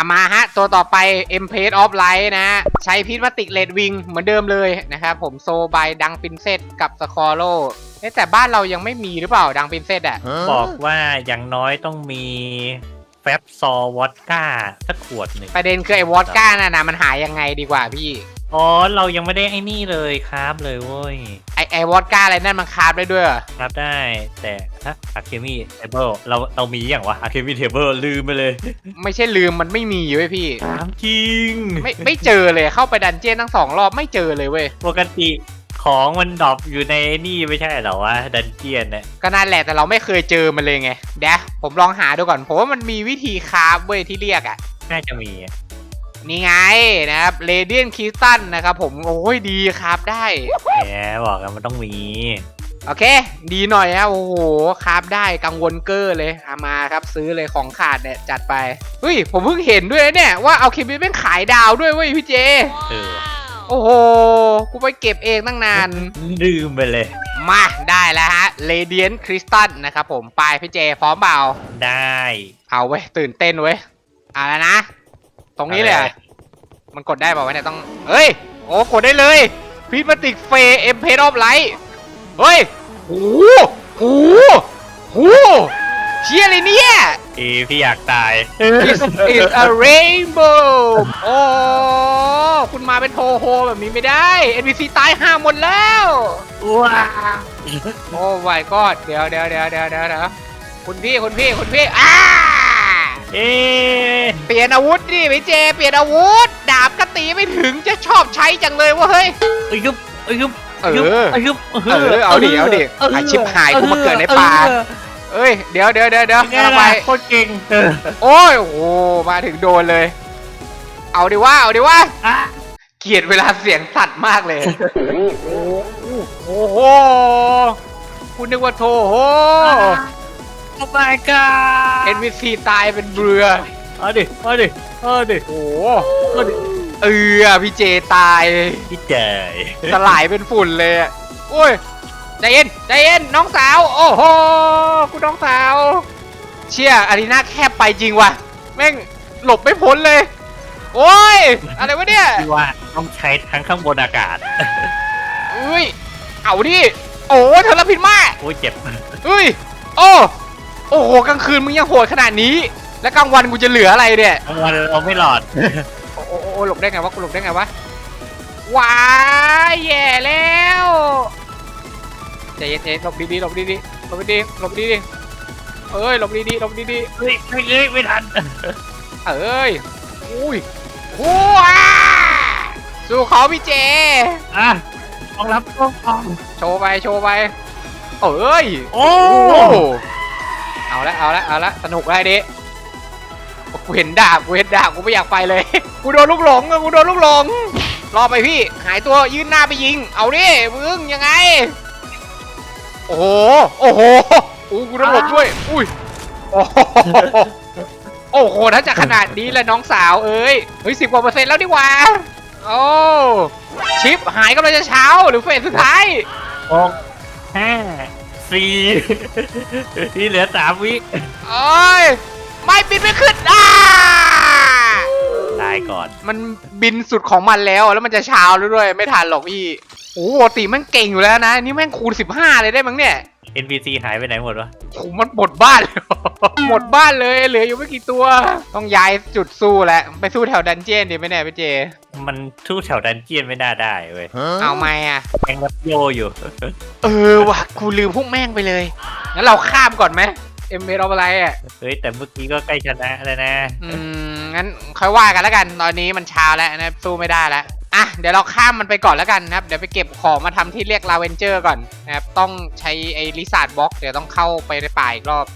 ามาฮะ ตัวต่อไป e m p r e s of Light นะฮะ ใช้พิษมาติกเลดวิงเหมือนเดิมเลยนะครับผมโซบายดังปินเซตกับสคอโลแต่บ้านเรายังไม่มีหรือเปล่าดังปินเซตอะ บอกว่าอย่างน้อยต้องมีแฟบซอวอดก้าสักขวดหนึ่งประเด็นคือไอ้วอดก้าน่ะนะมันหายังไงดีกว่าพี่ อ๋อเรายังไม่ได้ไอ้นี่เลยครับเลยเว้ยไอ้ไอ้วอดก้าอะไรนั่นมันคาบได้ด้วยเหรอครับได้ แต่ถ้าอะเคมีเทเบิลเราเรามีอย่างวะอะเคมีเทเบิลลืมไปเลยไม่ใช่ลืมมันไม่มีเว้ยพี่ ถามจริงไม่ไม่เจอเลยเข้าไปดันเจี้ยนทั้งสองรอบไม่เจอเลยเว้ย ปกติของมันดรอปอยู่ในนี่ไม่ใช่เหรอวะดันเจียนเนี่ยก็นั่นแหละแต่เราไม่เคยเจอมันเลยไงเดี๋ยวผมลองหาดูก่อนผมว่ามันมีวิธีคราฟเว้ยที่เรียกอะน่าจะมีอะ นี่ไงนะครับเรเดียนคิสตันนะครับผมโอ้ยดีครับได้แหมบอกกันมันต้องมี โอเค ดีหน่อยนะโอ้โหครับได้กังวลเกอร์เลยเอามาครับซื้อเลยของขาดเนี่ยจัดไปเฮ้ยผมเพิ่งเห็นด้วยนะเนี่ยว่าเอาคิบิเป็นขายดาวด้วยเว้ยพี่เจ เออโอ้โห กูไปเก็บเองตั้งนาน ลืมไปเลย มาได้แล้วฮะ Radiant Crystal นะครับผม ไปพี่เจพร้อมเปล่า ได้ เอาเว้ยตื่นเต้นเว้ยเอาแล้วนะ ตรงนี้เลยเหรออะไรมันกดได้เปล่าวะเนี่ยต้อง เฮ้ย โอ้กดได้เลยพิษมาติกเฟเอ็มเพดอฟไลท์เฮ้ยโอ้โหโอ้โหโอ้โหเชี่ยอะไรเนี่ยเอพี่อยากตาย This is a rainbow โอ้คุณมาเป็นโทโฮแบบนี้ไม่ได้ NPC ตายห้าหมดแล้ว ว้าโอ้ my god เดี๋ยวเดี๋ยวเดี๋ยวเดี๋ยวเดี๋ยวเดี๋ยวคุณพี่คุณพี่คุณพี่อ้า เอ๊ะเปลี่ยนอาวุธดิพี่เจ เปลี่ยนอาวุธ ดาบก็ตีไม่ถึงจะชอบใช้จังเลยเวะเฮ้ย เอ้ยยุบเอ้ยยุบเออยุบเอ้ยยุบเออเอาดิเอาดิอาชิบหายกูมาเกิดในป่าเอ้ย เดี๋ยวเดี๋ยวเดี๋ยวเดี๋ยวไงกำลังไปล่ะโคตรเก่งเออโอ้ย โอ้โหมาถึงโดนเลย เอาดิว่า เอาดิว่า อะเกลียดเวลาเสียงสัตว์มากเลย โอ้โห คุณนึกว่าโทโหโอ้ my god NPC ตายเป็นเรือเอาดิเอาดิเอาดิโอ้โหเอาดิเออพี่เจตายพี่เจยสลายเป็นฝุ่นเลยอะโอ้ยใจเย็นใจเย็นน้องสาว โอ้โหคุณน้องสาว เชี่ยอารีนาแคบไปจริงว่ะแม่งหลบไม่พ้นเลย โอ้ยอะไรวะเนี่ยพี่ว่าต้องใช้ทั้งข้างบนอากาศ อุ้ยเอาดิโอ้เธอรับผิดมากโอ้ยเจ็บเฮ้ยโอ้ โอ้โหกลางคืนมึงยังโหดขนาดนี้ แล้วกลางวันกูจะเหลืออะไรเนี่ยทั้งวันเราไม่หลอด โอ้โอ้โอ้หลบได้ไงวะกูหลบได้ไงวะว้ายแย่แล้วใจเย็นใจเย็นหลบดีๆหลบดีๆหลบดีๆหลบดีๆเอ้ยหลบดีๆหลบดีเฮ้ยไม่เอ้ยไม่ทันๆเอ้ย อุ้ยว้าสู้เขาพี่เจ อะต้องรับต้องฟังโชว์ไป โชว์ไป เอ้ย โอ้ โอ้ เอาละเอาละเอาละสนุกเลยดิกูเห็นดาบกูเห็นดาบกูไม่อยากไปเลย กูโดนลูกหลงอะกูโดนลูกหลง รอไปพี่ หายตัวยื่นหน้าไปยิง เอาดิมึงยังไง โอ้โห โอ้โหอู้กูต้องหลบด้วย อุ้ย โอ้โหโอ้โหถ้าจะขนาดนี้แล้วน้องสาวเอ้ย เฮ้ยสิบกว่าเปอร์เซ็นต์แล้วดีกว่า โอ้ ชิปหายกำลังจะเช้าหรือเฟสสุดท้ายหกห้า สี่ที่เหลือสามวิโอ้ยไม่บินไม่ขึ้นอ่าตายก่อน มันบินสุดของมันแล้วแล้วมันจะเช้าแล้วด้วย ไม่ทันหรอกพี่ โอ้โหปกติแมันเก่งอยู่แล้วนะ นี่แม่งคูณ15เลยได้มั้งเนี่ย NPC หายไปไหนหมดวะโอ้โหมันหมดบ้านเลยหมดบ้านเลยเหลืออยู่ไม่กี่ตัว ต้องย้ายจุดสู้แล้วไปสู้แถวดันเจียนดีไหมเนี่ยพี่เจ มันทู่แถวดันเจียนไม่น่าได้เว้ยเอาไหมอะยังรับโยอยู่ เออว่ะกูลืมพวกแม่งไปเลยงั้นเราข้ามก่อนไหมเอ็มเอเอาอะไรอะเฮ้ยแต่เมื่อกี้ก็ใกล้ชนะแล้วนะ อืมงั้นค่อยว่ากันแล้วกัน ตอนนี้มันเช้าแล้วนะสู้ไม่ได้แล้ว อะเดี๋ยวเราข้ามมันไปก่อนแล้วกันนะครับ เดี๋ยวไปเก็บของมาทำที่เรียกลาเวนเจอร์ก่อนนะครับ ต้องใช้ไอ้ลิซาร์ดบล็อกเดี๋ยวต้องเข้าไปในป่าอีกรอบ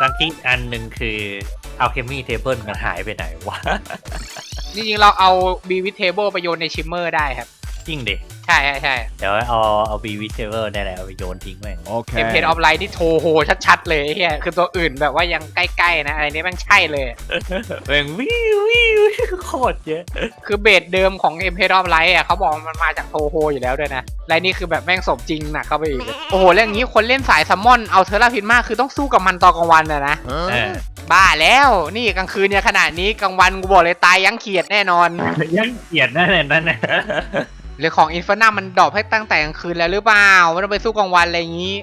รังที่อันหนึ่งคือเอาเคมีเทเบิลมันหายไปไหนวะ จริงๆเราเอาบีวิเทเบิลไปโยนในชิมเมอร์ได้ครับ จริงดิ ใช่ใช่ใช่เดี๋ยวเอาเอาบีวิเทเบิลนี่แหละเอาไปโยนทิ้งแม่งเอ็มเพนออฟไลท์ที่โทโฮชัดๆเลยไอ้เฮียคือตัวอื่นแบบว่ายังใกล้ๆนะอะไรนี้แมันใช่เลยแม่งวิววิวโคตรเยอะคือเบสเดิมของ m p e r o f Light อะเขาบอกมันมาจากโทโฮอยู่แล้วด้วยนะและนี่คือแบบแม่งสมจริงหนักเข้าไปอีกโอ้โหแล้วอย่างนี้คนเล่นสายซัมมอนเอาเทอร์ราพินมากคือต้องสู้กับมันตอนกลางวันอะนะเออบ้าแล้วนี่กลางคืนเนี่ยขนาดนี้กลางวันกูบอกเลยตายยั้งเขียดแน่นอนยังเกลียดนั่นแหละนั่นแหละ หรือของอินฟ r นัมมันดรอปให้ตั้งแต่กลางคืนแล้วหรือเปล่าไม่ต้องไปสู้กลางวันอะไรอย่างนี้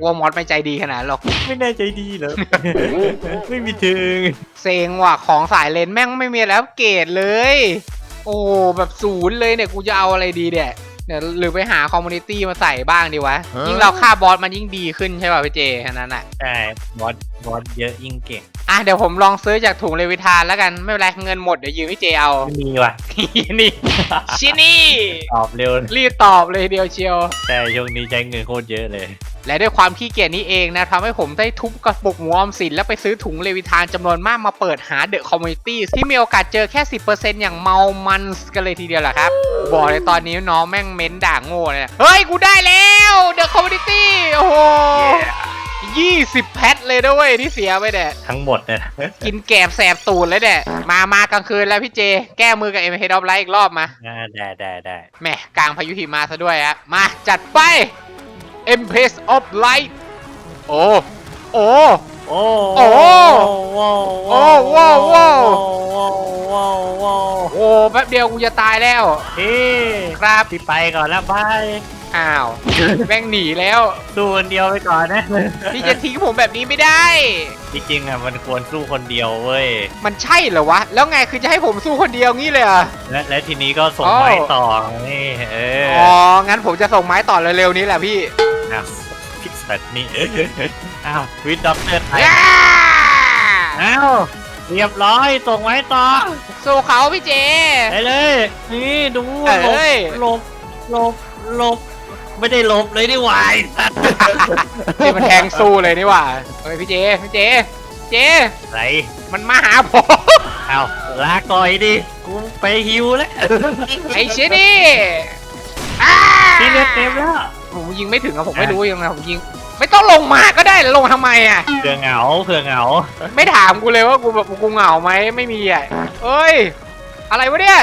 วัวมอสไม่ใจดีขนาดนั้นหรอกไม่แน่ใจดีเหรอ ไม่มีถึงเซ็งว่ะของสายเลนแม่งไม่มีแล้วเกรดเลย โอ้แบบศูนย์เลยเนี่ยกูจะเอาอะไรดีเนี่ยเดี๋ยวหรือไปหาคอมมูนิตี้มาใส่บ้างดีวะ ยิ่งเราฆ่าบอสมันยิ่งดีขึ้นใช่ป่ะพี่เจแค่นั้นอะ ใช่บอสบอสเยอะยิ่งเก่ง อะเดี๋ยวผมลองซื้อจากถุงเลวิทานแล้วกันไม่เป็นไรเงินหมดเดี๋ยวยืมพี่เจเอา ไม่มีว่ะ นี่ชินี่ ตอบเร็ว รีบตอบเลยเดียวเชียว แต่ช่วงนี้ใช้เงินโคตรเยอะเลย และด้วยความขี้เกียจนี้เองนะทำให้ผมได้ทุบกระปุกหมูออมสินแล้วไปซื้อถุงเลวิทานจำนวนมากมาเปิดหาเดอะคอมมูนิตี้ที่มีโอกาสเจอแค่ 10%อย่างเมามันส์กันเลยทีเดียวแหละครับ บอกเลยตอนนี้น้องแม่งเม้นด่าโง่เลยนะเฮ้ย กูได้แล้วเดอะคอมมูนิตี้โอ้โห ยี่สิบแพทเลยด้วยที่เสียไปเนี่ยทั้งหมดเนี่ยนะกินแกบแสบตูดเลยเนี่ยมามากลางคืนแล้วพี่เจ แก้มือกับเอ็มเฮดออฟไลท์อีกรอบมาอ่าได้ได้ได้แหมกลางพายุหิมะซะด้วยอะมาจัดไป Empress of Light โอ้ โอ้ โอ้โอ้โอ้โอ้โว้โว้ ป๊บเดียวกูจะตายแล้ว เฮ้ครับพี่ไปก่อนแล้วบายอ้าว แม่งหนีแล้ว สู้คนเดียวไปก่อนนะพี่จะทิ้งผมแบบนี้ไม่ได้ จริงๆอะมันควรสู้คนเดียวเว้ย มันใช่เหรอวะ แล้วไงคือจะให้ผมสู้คนเดียวงี้เลยเหรอ และและทีนี้ก็ส่งอ๋อไม้ต่อนี่เอออ๋อ งั้นผมจะส่งไม้ต่อเร็วๆนี้แหละพี่อ้าวพิกสัตนี่อ้าววิดด็อกเตอร์ไทยย่าอ้าว เรียบร้อยส่งไม้ต่อสู้เขาพี่เจ ไปเลย นี่ดูเอ้ยหลบหลบหลบไม่ได้หลบเลยนี่หวายสัตว์นี่มันแทงสู้เลยนี่หว่าเฮ้ยพี่เจพี่เจเจ ไรมันมาหาผมเอาลาก่อยดิกูไปฮิวแล้วไอ้เชยนี่อ้าพี่เลือดเต็มแล้วผมยิงไม่ถึงอะผมไม่รู้ยังไงผมยิง ไม่ต้องลงมาก็ได้ลงทำไมอะเผื่อเหงาเผื่อเหงา ไม่ถามกูเลยว่ากูแบบกูเหงาไหมไม่มีอะเอ้ย อะไรวะเนี่ย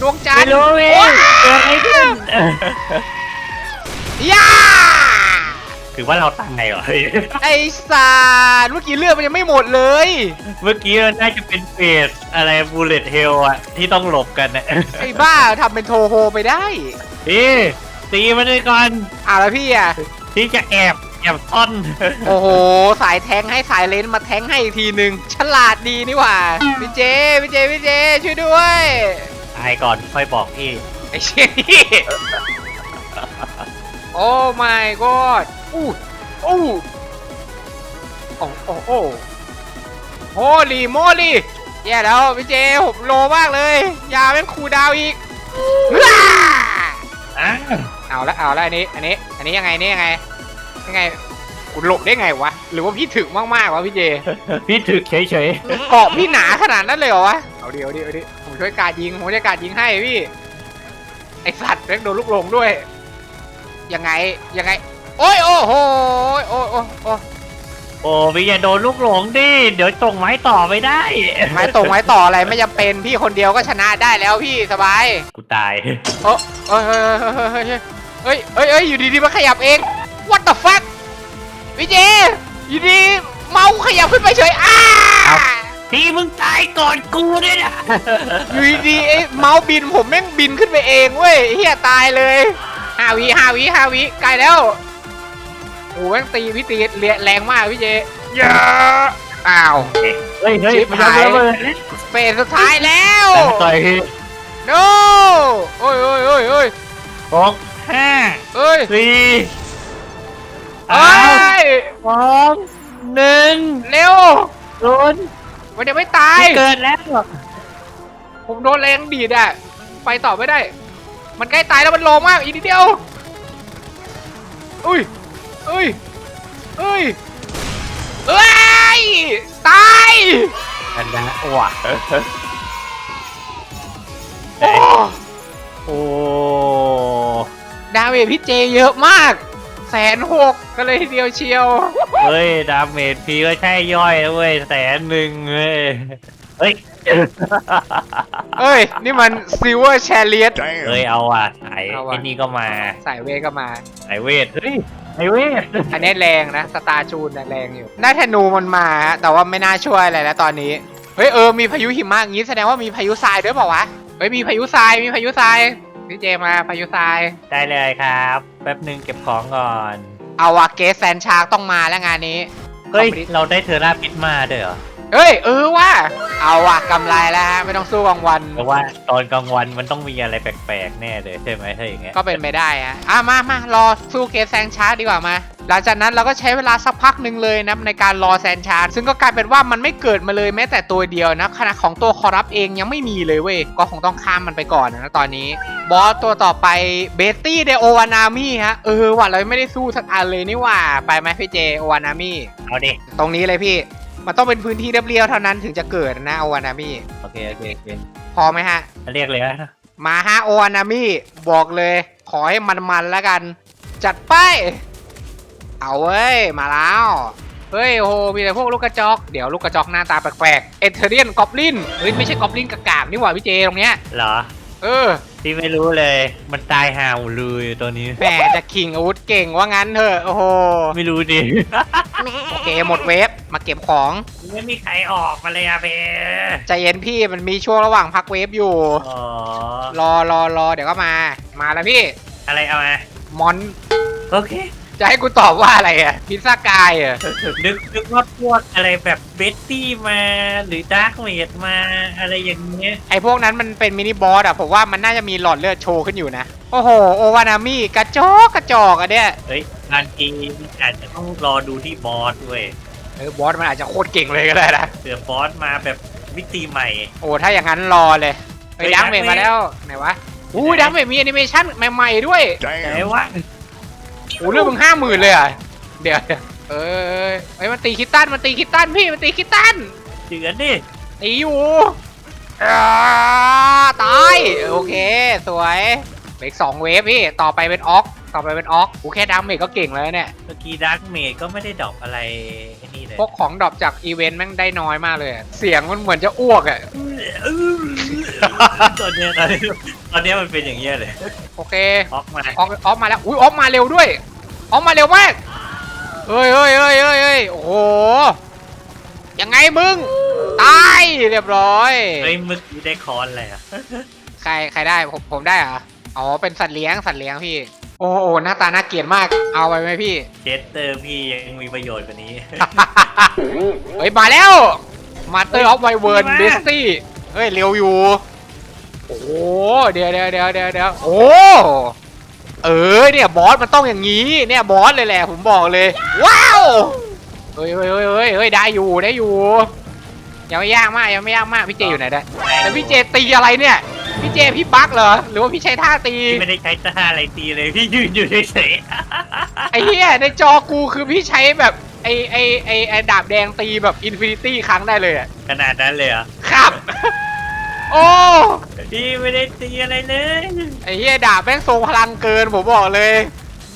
ดวงจันไม่ทร์รู้เองว้าเกิดอะไรขึ้นย่าถือว่าเราตั้งไงเหรอ ไอ้สารเมื่อกี้เลือดมันยังไม่หมดเลย เมื่อกี้มันน่าจะเป็นเฟสอะไรบูเลตเฮลอะที่ต้องหลบกันนะไอ้บ้าทำเป็นโทโฮไปได้ พี่ตีมันด้วยก่อน อะแล้วพี่อะที่จะแอบ แอบซ่อน โอ้โห สายแทงให้สายเลนมาแทงให้อีกทีหนึ่งฉลาดดีนี่หว่าพี่เจพี่เจพี่เจช่วยด้วยตายก่อนค่อยบอกพี่ ไอ้เชี่ยนี่โอ้ my god อู้อู้โอ้โอ้โอ้โฮลีโมลีแย่แล้วพี่เจผมโลมากเลย ยาเป็นคูลดาวน์อีกว้าอ้าวเอาละเอาละอันนี้ อันนี้ อันนี้ยังไงนี่ยังไง ยังไงคุณหลบได้ไงวะ หรือว่าพี่ถึงมากๆวะพี่เจ พี่ถึกเฉยเกาะพี่หนาขนาดนั้นเลยเหรอวะ เอาดิเอาดิเอาดิผมช่วยการยิงผมช่วยการยิงให้พี่ ไอสัตว์แม่งโดนลูกหลงด้วย ยังไงยังไง โอ้ยโอ้โหโอ้ยโอ้ยโอ้ยๆ โอ้พี่อย่าโดนลูกหลงดิ เดี๋ยวส่งไม้ต่อไม่ได้ ไม้ตรงไม้ต่ออะไรไม่จำเป็นพี่คนเดียวก็ชนะได้แล้วพี่สบาย กูตายโอ้เฮ้ยเฮ้ยเฮ้ยเฮ้ยเฮ้ยเฮ้ยอยู่ดีๆมันขยับเอง what the fuck พี่เจอยู่ดีเมาส์ขยับขึ้นไปเฉยอ้าเอา พี่มึงตายก่อนกูด้วยนะ อยู่ดีๆไอ้เมาส์บินผมแม่งบินขึ้นไปเองเว้ยเฮียตายเลยห้าวิห้าวิห้าวิไกลแล้วโอ้แม่งตีพี่ตีเลียแรงมากพี่เจเยอะอ้าว เฮ้ยเฮ้ยชิบมันหายจะระเบิดแล้วเฟสสุดท้ายแล้ว ต่อยพี่ no โอ้ยโอ้ยโอ้ยโอ้ยหกห้าเอ้ยสี่ เอ้ยสองหนึ่งเร็วศูนย์มันยังไม่ตาย เกิดแล้วผมโดนแรงดีดอะไปต่อไม่ได้ มันใกล้ตายแล้วมันโลมากอีกนิดเดียว อุ้ยอุ้ยอุ้ยเอ้ย ตายอันนะว่ะโอ้โอ้ดาเมจพี่เจเยอะมาก แสนหกก็เลยทีเดียวเชียว เฮ้ย ดาเมจพีก็ใช่ย่อยนะเว้ยแสนหนึ่งเว้ยเฮ้ย เอ้ย นี่มันซิลเวอร์แชเลียต เฮ้ยเอาว่ะสายเอาว่ะ ไอ้นี่ก็มาสายเวทก็มา สายเวท เฮ้ยไอไอเวท อันนี้แรงนะสตาร์จูนน่ะแรงอยู่ได้ธนูมันมาฮะแต่ว่าไม่น่าช่วยอะไรแล้วตอนนี้เฮ้ยเออมีพายุหิมะอย่างงี้แสดงว่ามีพายุทรายด้วยเปล่าวะเฮ้ยมีพายุทรายมีพายุทราย พี่เจมาพายุทราย ได้เลยครับ แป๊บหนึ่งเก็บของก่อน เอาวะเกสแซนชาร์กต้องมาแล้วงานนี้ เฮ้ยคอมพลีทเราได้เทอร่าพิษมาด้วยเหรอ เฮ้ยเออว่ะเอาว่ะกำไรแล้วฮะไม่ต้องสู้กลางวันแต่ว่าตอนกลางวันมันต้องมีอะไรแปลกๆแน่เลยใช่ไหมถ้าอย่างเงี้ยก็เป็นไปได้ฮะอะมามารอสู้เกสแซนชาร์กดีกว่ามา หลังจากนั้นเราก็ใช้เวลาสักพักหนึ่งเลยนะในการรอแซนชาร์กซึ่งก็กลายเป็นว่ามันไม่เกิดมาเลยแม้แต่ตัวเดียวนะขณะของตัวคอรับเองยังไม่มีเลยเว้ยก็คงต้องข้ามมันไปก่อนนะตอนนี้ บอสตัวต่อไปเบตตี้เดโอวานามิฮะเออว่ะเราไม่ได้สู้สักอันเลยนี่หว่าไปไหมพี่เจโอวานามิเอาดิตรงนี้เลยพี่ มันต้องเป็นพื้นที่เรียบๆเท่านั้นถึงจะเกิดนะโอวานามิโอเคโอเคโอเคพอไหมฮะ เรียกเลยนะมาฮะโอวานามิบอกเลย ขอให้มันๆแล้วกัน จัดไป เอาเว้ย มาแล้ว เฮ้ยโอ้โหมีแต่พวกลูกกระจอก เดี๋ยวลูกกระจอกหน้าตาแปลกๆเอเทเรียนกอบลินเฮ้ยไม่ใช่กอบลินกากๆนี่หว่าพี่เจตรงเนี้ยเหรอ เออ ที่ไม่รู้เลย มันตายห่าวเลยตัวนี้ แหมจะขิงอาวุธเก่งว่างั้นเถอะ โอ้โห ไม่รู้ดิ โอเคหมดเวฟมาเก็บของ ไม่มีใครออกมาเลยอะเบใจเย็นพี่มันมีช่วงระหว่างพักเวฟอยู่ อ๋อ รอรอรอเดี๋ยวก็มา มาแล้วพี่ อะไรเอามามอน โอเค จะให้กูตอบว่าอะไรอะพิซซ่ากายอะนึกนึกว่าพวกอะไรแบบเบตตี้มาหรือดาร์กเมดมาอะไรอย่างเงี้ยไอพวกนั้นมันเป็นมินิบอสอะผมว่ามันน่าจะมีหลอดเลือดโชว์ขึ้นอยู่นะ โอ้โห โอวานามิกระจอกกระจอกอะเนี่ยเฮ้ยบางทีอาจจะต้องรอดูที่บอสเว้ยเออบอสมันอาจจะโคตรเก่งเลยก็ได้นะเผื่อบอสมาแบบมิติใหม่ โอ้ถ้าอย่างนั้นรอเลยไปเฮ้ยดังเมด Dark Maid มาแล้วไหนวะอู้ดังเมดมีแอนิเมชันใหม่ๆด้วยแต่ Damn. ว่า โอ้เรื่องมึงห้าหมื่นเลยอะ เดี๋ยวเดี๋ยวเออเอ้ยมันตีคิตตันมันตีคิตตันพี่มันตีคิตตันเดือนดิตีอยู่อ่าตายโอเค สวยเบรกสองเวฟพี่ต่อไปเป็นออกต่อไปเป็นออกกูแค่ดังเมดก็เก่งแล้วเนี่ย เมื่อกี้ดาร์กเมดก็ไม่ได้ดรอกอะไรไอ้นี่เลยพวกของดรอปจากอีเวนต์แม่งได้น้อยมากเลยอะเสียงมันเหมือนจะอ้วกอะ ตอนเนี้ยตอนเนี้ยตอนเนี้ยมันเป็นอย่างเงี้ยเลยโอเคออกมาออกออกมาแล้วอุ้ยออกมาเร็วด้วย ออกมาเร็วมากเฮ้ยเฮ้ยเฮ้ยเฮ้ยเฮ้ยโอ้โห ยังไงมึง ตายเรียบร้อย เฮ้ยเมื่อกี้ได้คอนอะไรอะใครใครได้ผมผมได้เหรอ อ๋อเป็นสัตว์เลี้ยงสัตว์เลี้ยงพี่ โอ้โหหน้าตาน่าเกลียดมาก เอาไปไหมพี่ เจสเตอร์พี่ยังมีประโยชน์กว่านี้ เฮ้ยมาแล้ว มาเตอร์ออฟไวเวิร์นมาเบสตี้ เฮ้ยเร็วอยู่ โอ้โหเดี๋ยวเดี๋ยวเดี๋ยวเดี๋ยวเดี๋ยวโอ้ เออเนี่ยบอสมันต้องอย่างนี้เนี่ยบอสเลยแหละผมบอกเลย ว้าวเฮ้ยเฮ้ยเฮ้ยเฮ้ยเฮ้ยได้อยู่ได้อยู่ยังไม่ยากมากยังไม่ยากมากพี่เจอยู่ไหนได้แต่พี่เจตีอะไรเนี่ยพี่เจพี่บั๊กเหรอหรือว่าพี่ใช้ท่าตีพี่ไม่ได้ใช้ท่าอะไรตีเลยพี่ยืนอยู่เฉยไอ้เหี้ยในจอกูคือพี่ใช้แบบไอ้ไอ้ไอ้ไอ้ดาบแดงตีแบบอินฟินิตี้ครั้งได้เลยอะๆขนาดนั้นเลยเหรอครับ โอ้พี่ไม่ได้ตีอะไรเลยไอ้เหี้ยดาบแม่งทรงพลังเกินผมบอกเลย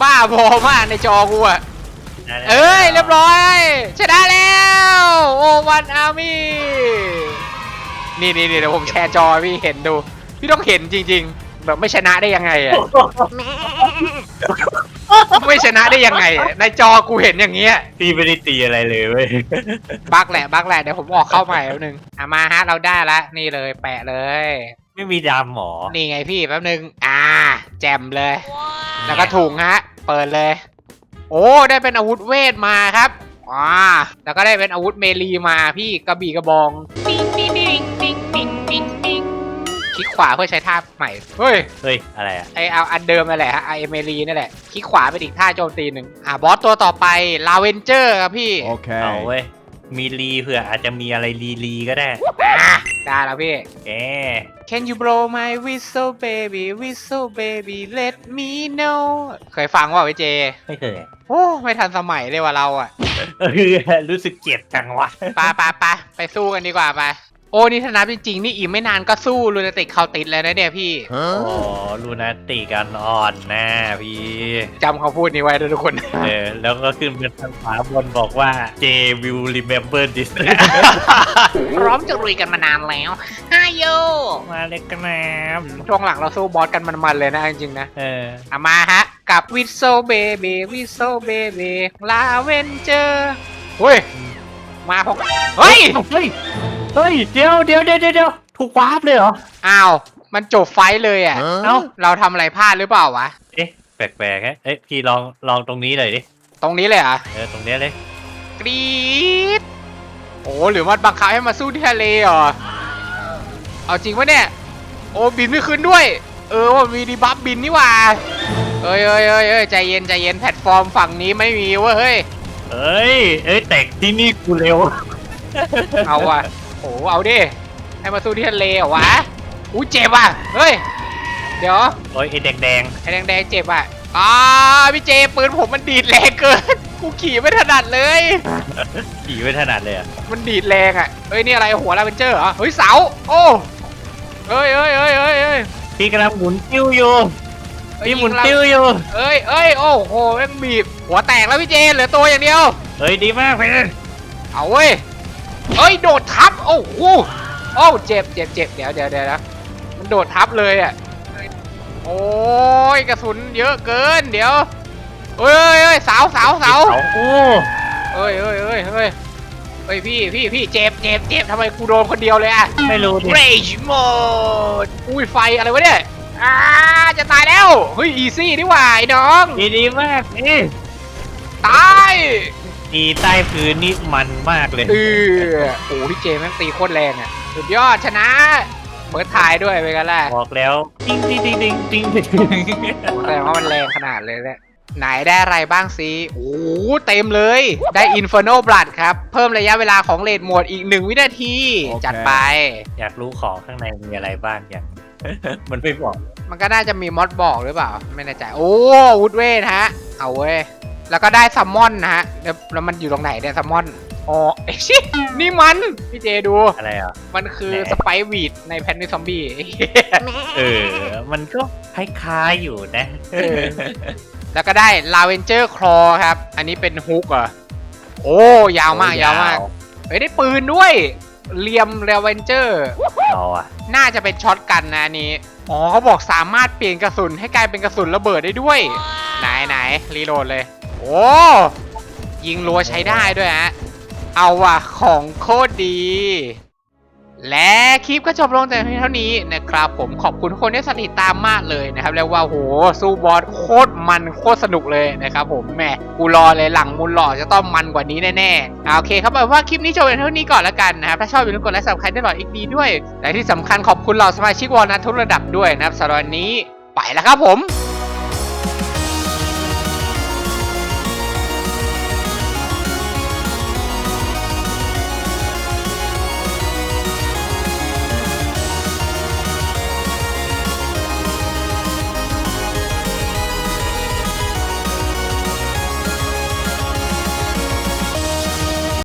บ้าพอมากในจอกูอะเอ้ยเรียบร้อย ชนะแล้ว โอวันอาร์มี่นี่นี่นี่เดี๋ยวผมแชร์จอให้พี่เห็นดู พี่ต้องเห็นจริง ๆ แบบไม่ชนะได้ยังไงอะ ไม่ชนะได้ยังไงอะในจอกูเห็นอย่างเงี้ยพี่ไม่ได้ตีอะไรเลยเว้ยบักแหละบักแหละเดี๋ยวผมออกเข้าใหม่แป๊บนึงอะมาฮะเราได้ละนี่เลยแปะเลย ไม่มีดำหมอนี่ไงพี่แป๊บนึง อ่า แจมเลย แล้วก็ถุงฮะ เปิดเลย โอ้ได้เป็นอาวุธเวทมาครับอ่าแล้วก็ได้เป็นอาวุธเมลีมาพี่กระบี่กระบองปิ๊งปิ๊งปิ๊งปิ๊งปิ๊งปิ๊งปิ๊ง คลิกขวาเพื่อใช้ท่าใหม่ เฮ้ย เฮ้ย อะไรอะไอเอาอันเดิมนั่นแหละฮะไอเมลีนั่นแหละ คลิกขวาเป็นอีกท่าโจมตีหนึ่งอ่าบอสตัวต่อไปลาเวนเจอร์ครับพี่ เอา Okay. เว้ย มีรีเผื่ออาจจะมีอะไรรีรีก็ได้ อะได้แล้วพี่แก Can you blow my whistle baby whistle baby let me know เคยฟังว่าไว้เจ ไม่เคยโอ้ไม่ทันสมัยเลยว่ะเราอะเออรู้สึกเจ็บจังวะ ไปไปไปไปสู้กันดีกว่าไป โอ้นี่ธนับจริงๆ นี่อีกไม่นานก็สู้ลูนาติกเขาติดแล้วนะเนี่ยพี่โอ้ Huh? ลูนาติกันอ่อนหน้าพี่จำเขาพูดนี้ไว้ด้วยทุกคน เออ แล้วก็ขึ้นเป็นทางขวาบนบอกว่า J will remember this พร้อมจะลุยกันมานานแล้วฮายโย มาเลยกันนะช่วงหลังเราสู้บอสกันมันๆเลยนะจริงๆนะ เอออะมาฮะ กับวิโซเบเบวิโซเบเบลาเวนเจอร์เฮ้ย มาพกเฮ้ยเฮ้ย เฮ้ยเดี๋ยวเดี๋ยวเดี๋ยวเดี๋ยวถูกวาร์ปเลยเหรอ อ้าว มันจบไฟท์เลยอะ เอ้า เราทำอะไรพลาดหรือเปล่าวะ เอ๊ะแปลกๆฮะเอ๊ะพี่ลองลองตรงนี้เลยดิตรงนี้เลยเหรอะ เออตรงเนี้ยเลยกรีดโอ้หรือมันบังคับให้มาสู้ที่ทะเลเหรอ เอาจริงปะเนี่ย โอ้บินไม่ขึ้นด้วย เออว่ามีดีบัฟบินนี่หว่าเอ้ยเอ้ยเอ้ยเอ้ยใจเย็นใจเย็นแพลตฟอร์มฝั่งนี้ไม่มีเว้ยเฮ้ย เอ้ยเอ้ยแต่ที่นี่กูเร็ว เอาว่ะโอ้เอาดิ ให้มาสู้ที่ทะเลเหรอวะ อู้เจ็บอะ เฮ้ย เดี๋ยวโอ้ยไอ้แดงไอ้แดงๆเจ็บอะอ่าพี่เจปืนผมมันดีดแรงเกิน กูขี่ไม่ถนัดเลย ๆขี่ไม่ถนัดเลยอะมันดีดแรงอะเฮ้ยนี่อะไรหัวลาเวนเจอร์เหรอ เฮ้ยเสา โอ้เอ้ยเอ้ยเอ้ยเอ้ยเอ้ยพี่กำลังหมุนติ้วอยู่เอ้ยพี่หมุนยิงเราติ้วอยู่เอ้ยเอ้ยโอ้โหแม่งบีบหัวแตกแล้วพี่เจเหลือตัวอย่างเดียว เฮ้ยดีมากเพื่อนเอาเว้ย เอ้ยโดดทับโอ้โหโอ้เจ็บเจ็บเจ็บเดี๋ยวเดี๋ยวเดี๋ยวนะมันโดดทับเลยอะโอ้ยกระสุนเยอะเกินเดี๋ยวเอ้ยเอ้ยเสาเสาเสาโอ้เอ้ยเอ้ยเอ้ยเอ้ยเอ้ยพี่พี่พี่เจ็บเจ็บเจ็บทำไมกูโดนคนเดียวเลยอะไม่รู้ดิ Rage Mode อุ้ยไฟอะไรวะเนี่ยอ่าจะตายแล้วเฮ้ยอีซี่นี่หว่าไอ้น้องดีดีมากนี่ตาย ตีใต้พื้นนี่มันมากเลย เออโอ้พี่เจแม่งตีโคตรแรงอะ สุดยอดชนะ เปิดถ่ายด้วยไปกันแหละบอกแล้วติ้งติ้งติ้งติ้งติ้งติ้งแสดงว่ามันแรงขนาดเลยแหละไหนได้อะไรบ้างสิโอ้โหเต็มเลย ได้ Inferno Blood ครับ เพิ่มระยะเวลาของเลดโหมดอีก 1 วินาทีโอเคจัดไป อยากรู้ของข้างในมีอะไรบ้างอย่าง มันไม่บอก มันก็น่าจะมีมอดบอกหรือเปล่า ไม่แน่ใจ โอ้วูดเวนฮะ เอาเว้ย แล้วก็ได้ซัมมอนนะฮะแล้วแล้วมันอยู่ตรงไหนเนี่ยซัมมอนอ๋อเอ้ยชินี่มันพี่เจดู อะไรอะ มันคือไหน สไปวีดในแพนนิซอมบี้ เออ มันก็คล้ายๆอยู่นะ เออ แล้วก็ได้ลาเวนเจอร์คลอครับ อันนี้เป็นฮุกเหรอโอ้ยาวมากยาวมากเฮ้ยได้ปืนด้วยเลียมลาเวนเจอร์เอาอะน่าจะเป็นช็อตกันนะอันนี้ อ๋อเขาบอกสามารถเปลี่ยนกระสุนให้กลายเป็นกระสุนระเบิดได้ด้วย ไหนไหนรีโหลดเลย โอ้ยิงรัวใช้ได้ด้วยฮะ เอาว่ะของโคตรดี และคลิปก็จบลงแต่เพียงเท่านี้นะครับ ผมขอบคุณทุกคนที่ติดตามมากเลยนะครับแล้วว่าโหสู้บอสโคตรมันโคตรสนุกเลยนะครับผมแหมกูรอเลยหลังมูลหล่อจะต้องมันกว่านี้แน่ๆอ่าโอเคครับเอาเป็นว่าคลิปนี้จบเพียงเท่านี้ก่อนละกันนะครับถ้าชอบอย่าลืมกดไลค์สำคัญได้หล่ออีกดีด้วยและที่สำคัญขอบคุณเหล่าสมาชิกวอลนัททุกระดับด้วยนะครับสำหรับวันนี้ไปแล้วครับผม